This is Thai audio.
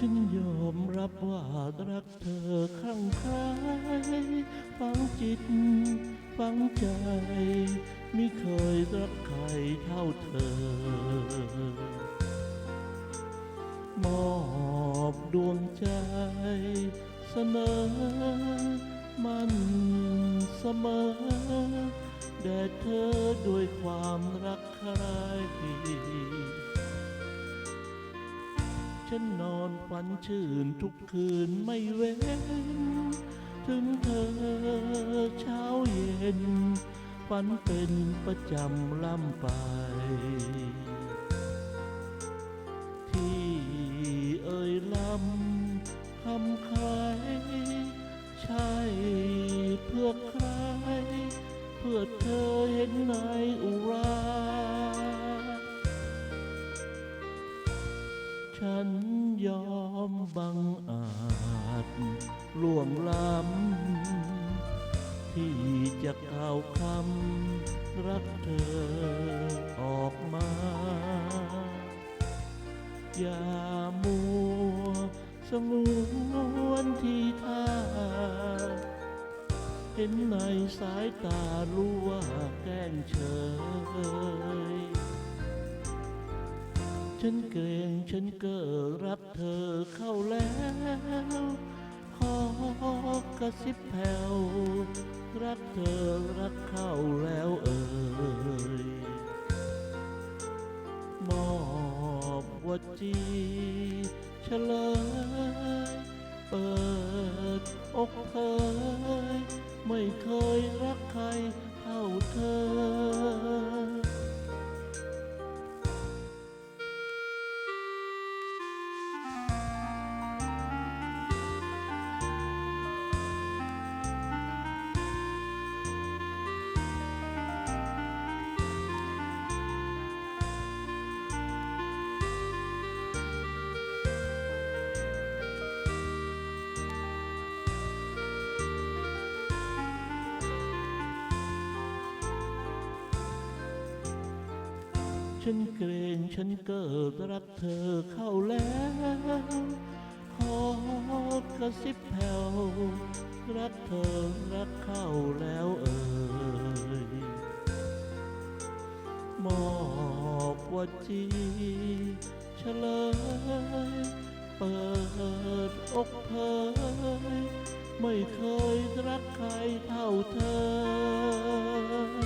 ฉันยอมรับว่ารักเธอข้างใครฟังจิตฟังใจ ไม่เคยรักใครเท่าเธอ มอบดวงใจ เสนอ มันเสมอ แด่เธอด้วยความรักใคร ฉันนอนฝันชื่นทุกคืนไม่เว้น ถึงเธอเช้าเย็น ฝันเป็นประจำล่ำไป ที่เอ่ยลำคำใครใช่เพื่อใคร เพื่อเธอ ฉันยอมบังอาจล่วงล้ำ ที่จะกล่าวคำรักเธอออกมา อย่ามัวสงวนที่ท่า เห็นในสายตารู้ว่าแกล้งเฉย ฉันเกรงฉันเกิดรักเธอเข้าแล้วขอกระซิบแผ่วรักเธอรักเข้าแล้วเอ่ยมอบวจีเฉลย เปิดอกเผยไม่เคยรักใครเท่าเธอ ฉันเกรงฉันเกิดรักเธอเข้าแล้ว ขอกระซิบแผ่วรักเธอรักเข้าแล้วเอ่ยมอบวจีเฉลย เปิดอกเผยไม่เคยรักใครเท่าเธอ